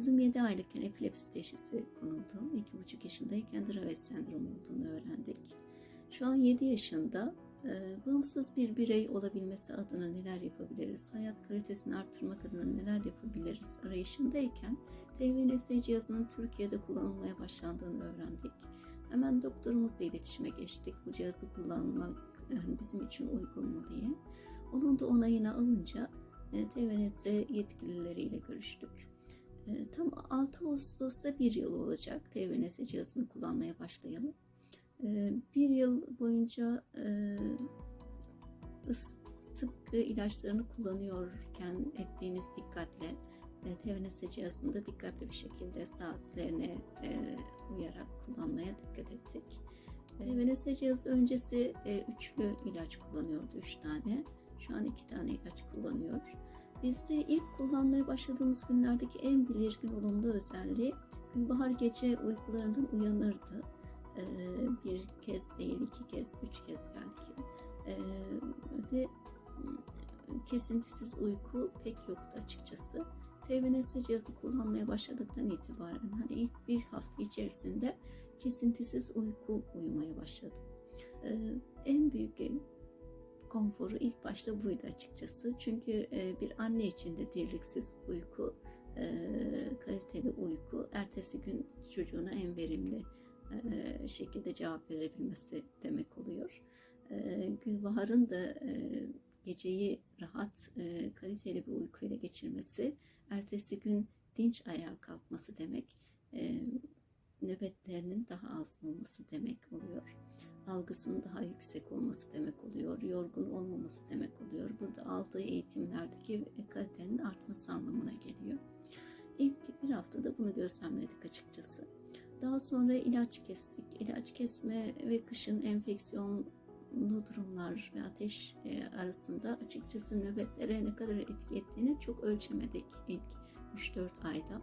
Kızım 7 aylıkken epilepsi teşhisi konuldu. 2,5 yaşındayken Dravet sendromu olduğunu öğrendik. Şu an 7 yaşında. Ee, bağımsız bir birey olabilmesi adına neler yapabiliriz? Hayat kalitesini arttırmak adına neler yapabiliriz? Arayışındayken TVNS cihazının Türkiye'de kullanılmaya başlandığını öğrendik. Hemen doktorumuzla iletişime geçtik. Bu cihazı kullanmak yani bizim için uygun mu diye. Onun da onayını alınca e, TVNS yetkilileriyle görüştük. E, tam 6 Ağustos'ta bir yıl olacak TVNS cihazını kullanmaya başlayalım. E, bir yıl boyunca e, tıpkı ilaçlarını kullanıyorken ettiğimiz dikkatle e, TVNS cihazında dikkatli bir şekilde saatlerine e, uyarak kullanmaya dikkat ettik. TVNS cihazı öncesi üçlü ilaç kullanıyordu, üç tane. Şu an iki tane ilaç kullanıyor. Bizde ilk kullanmaya başladığımız günlerdeki en belirgin olumlu özelliği Gülbahar gece uykularından uyanırdı. Ee, bir kez değil, iki kez, üç kez belki. Ee, ve kesintisiz uyku pek yoktu açıkçası. TVNS cihazı kullanmaya başladıktan itibaren hani ilk bir hafta içerisinde kesintisiz uyku uyumaya başladım. Ee, en büyük konforu ilk başta buydu açıkçası. Çünkü e, bir anne için de dirliksiz uyku, e, kaliteli uyku, ertesi gün çocuğuna en verimli e, şekilde cevap verebilmesi demek oluyor. Gülbahar'ın da geceyi rahat, kaliteli bir uykuyla geçirmesi, ertesi gün dinç ayağa kalkması demek nöbetlerinin daha az olması demek oluyor. Algısının daha yüksek olması demek oluyor. Yorgun olmaması demek oluyor. Burada aldığı eğitimlerdeki kalitenin artması anlamına geliyor. İlk bir haftada bunu gözlemledik açıkçası. Daha sonra ilaç kestik. İlaç kesme ve kışın enfeksiyonlu durumlar ve ateş e, arasında açıkçası nöbetlere ne kadar etki ettiğini çok ölçemedik ilk 3-4 ayda.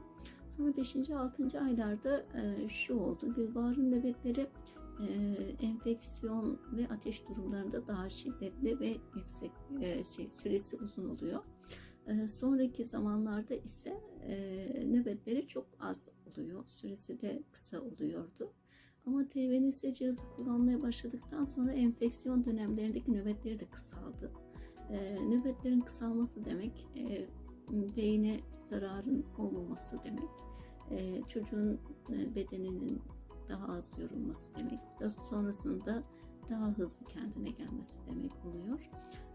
Sonra 5. 6. aylarda e, şu oldu. Gülbahar'ın nöbetleri e, enfeksiyon ve ateş durumlarında daha şiddetli ve yüksek e, şey, süresi uzun oluyor. E, sonraki zamanlarda ise e, nöbetleri çok az oluyor. Süresi de kısa oluyordu. Ama TVNS cihazı kullanmaya başladıktan sonra enfeksiyon dönemlerindeki nöbetleri de kısaldı. E, nöbetlerin kısalması demek e, beyne zararın olmaması demek. E, çocuğun e, bedeninin daha az yorulması demek. Daha sonrasında daha hızlı kendine gelmesi demek oluyor.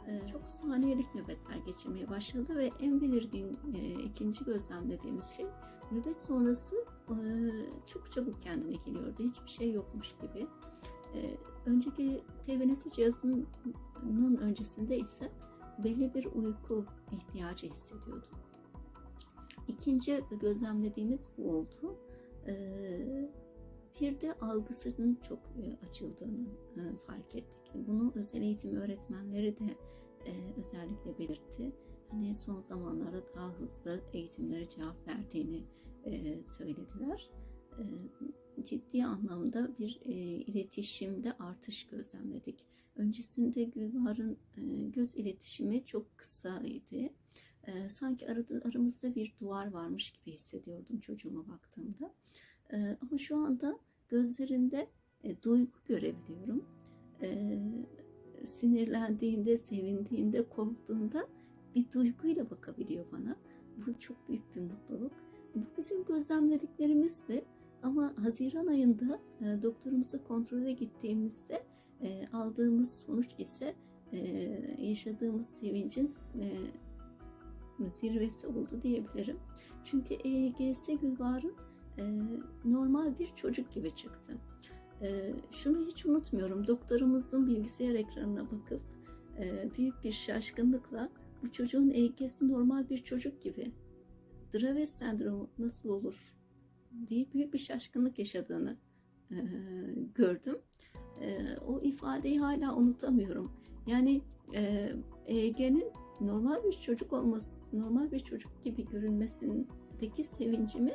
E, çok saniyelik nöbetler geçirmeye başladı ve en belirgin e, ikinci gözlemlediğimiz şey nöbet sonrası çok çabuk kendine geliyordu. Hiçbir şey yokmuş gibi. Önceki TVNS cihazının öncesinde ise belli bir uyku ihtiyacı hissediyordu. İkinci gözlemlediğimiz bu oldu. Ee, bir de algısının çok e, açıldığını e, fark ettik. Bunu özel eğitim öğretmenleri de e, özellikle belirtti. Hani son zamanlarda daha hızlı eğitimlere cevap verdiğini söylediler. Ciddi anlamda bir iletişimde artış gözlemledik. Öncesinde Gülbahar'ın göz iletişimi çok kısaydı e, sanki arada, aramızda bir duvar varmış gibi hissediyordum çocuğuma baktığımda. E, ama şu anda gözlerinde e, duygu görebiliyorum. E, sinirlendiğinde, sevindiğinde, korktuğunda bir duyguyla bakabiliyor bana. Bu çok büyük bir mutluluk. Bu bizim gözlemlediklerimizdi. Ama Haziran ayında e, doktorumuza kontrole gittiğimizde e, aldığımız sonuç ise e, yaşadığımız sevincin e, zirvesi oldu diyebilirim. Çünkü EEGS Gülbahar'ın e, normal bir çocuk gibi çıktı. E, şunu hiç unutmuyorum. Doktorumuzun bilgisayar ekranına bakıp e, büyük bir şaşkınlıkla bu çocuğun EEG'si normal bir çocuk gibi. Dravet sendromu nasıl olur diye büyük bir şaşkınlık yaşadığını e, gördüm. E, o ifadeyi hala unutamıyorum. Yani e, EEG'nin normal bir çocuk olması, normal bir çocuk gibi görünmesindeki sevincimi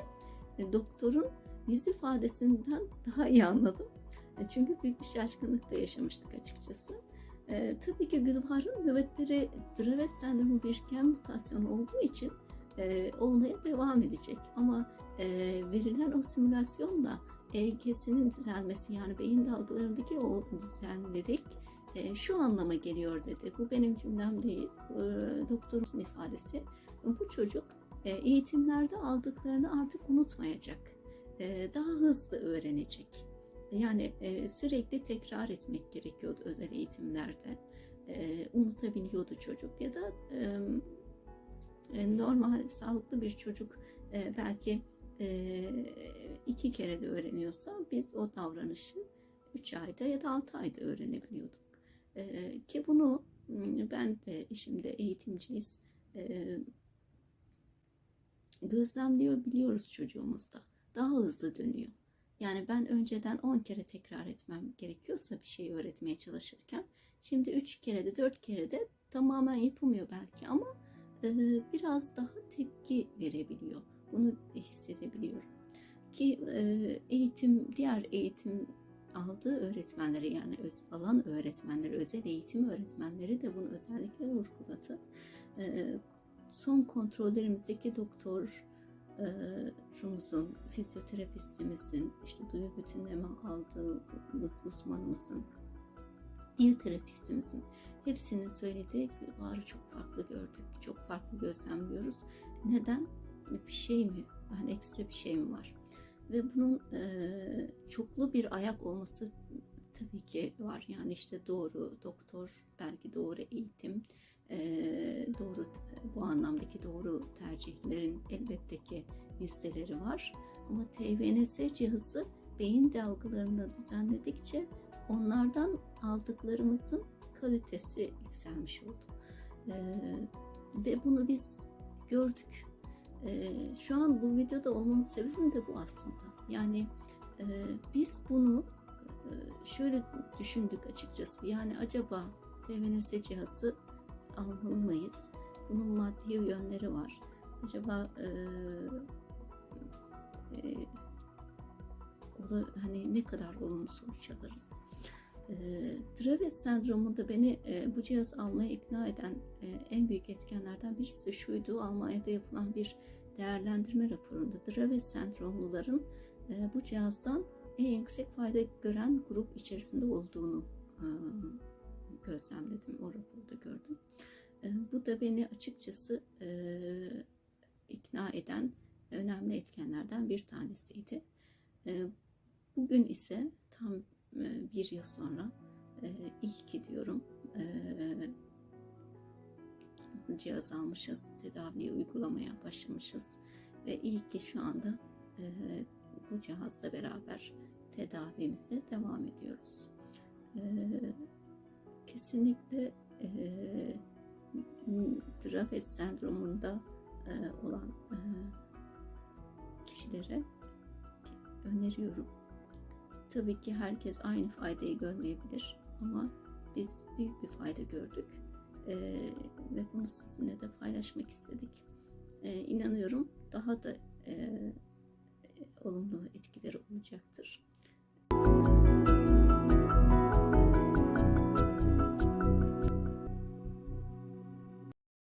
e, doktorun yüz ifadesinden daha iyi anladım. E, çünkü büyük bir şaşkınlık da yaşamıştık açıkçası. E, tabii ki Gülbahar'ın nöbetleri Dravet sendromu bir gen mutasyonu olduğu için e, olmaya devam edecek. Ama e, verilen o simülasyonla EEG'sinin düzelmesi yani beyin dalgalarındaki o düzenlilik e, şu anlama geliyor dedi. Bu benim cümlem değil, e, doktorumuzun ifadesi. Bu çocuk e, eğitimlerde aldıklarını artık unutmayacak. E, daha hızlı öğrenecek. Yani e, sürekli tekrar etmek gerekiyordu özel eğitimlerde. E, unutabiliyordu çocuk ya da e, normal sağlıklı bir çocuk e, belki e, iki kere de öğreniyorsa biz o davranışı 3 ayda ya da 6 ayda öğrenebiliyorduk. Ki bunu m, ben de işimde eğitimciyiz. E, gözlemliyor biliyoruz çocuğumuzda. Daha hızlı dönüyor. Yani ben önceden 10 kere tekrar etmem gerekiyorsa bir şey öğretmeye çalışırken şimdi 3 kere de 4 kere de tamamen yapamıyor belki ama biraz daha tepki verebiliyor. Bunu hissedebiliyorum. Ki eğitim, diğer eğitim aldığı öğretmenleri yani öz, alan öğretmenleri, özel eğitim öğretmenleri de bunu özellikle vurguladı. E, son kontrollerimizdeki doktor, rumuzun, fizyoterapistimizin, işte duyu bütünleme aldığımız uzmanımızın, bir terapistimizin hepsinin söylediği varı çok farklı gördük, çok farklı gözlemliyoruz. Neden? Bir şey mi? Yani ekstra bir şey mi var? Ve bunun e, çoklu bir ayak olması tabii ki var. Yani işte doğru doktor, belki doğru eğitim, e, doğru bu anlamdaki doğru tercihlerin elbette ki yüzdeleri var. Ama TVNS cihazı beyin dalgalarını düzenledikçe onlardan aldıklarımızın kalitesi yükselmiş oldu. E, ve bunu biz gördük. E, şu an bu videoda olmanın sebebi de bu aslında. Yani e, biz bunu e, şöyle düşündük açıkçası. Yani acaba TVNS cihazı almalı mıyız? Bunun maddi yönleri var. Acaba e, e, o da hani ne kadar olumlu sonuç alırız? E, Dravet sendromunda beni e, bu cihaz almaya ikna eden e, en büyük etkenlerden birisi de şuydu. Almanya'da yapılan bir değerlendirme raporunda Dravet sendromluların e, bu cihazdan en yüksek fayda gören grup içerisinde olduğunu e, gözlemledim, o raporda gördüm. E, bu da beni açıkçası e, ikna eden önemli etkenlerden bir tanesiydi. E, bugün ise tam bir yıl sonra e, iyi ki diyorum e, bu cihaz almışız, tedaviyi uygulamaya başlamışız ve iyi ki şu anda e, bu cihazla beraber tedavimize devam ediyoruz. Kesinlikle e, Dravet sendromunda e, olan kişilere öneriyorum. Tabii ki herkes aynı faydayı görmeyebilir ama biz büyük bir fayda gördük e, ve bunu sizinle de paylaşmak istedik. E, inanıyorum daha da e, olumlu etkileri olacaktır.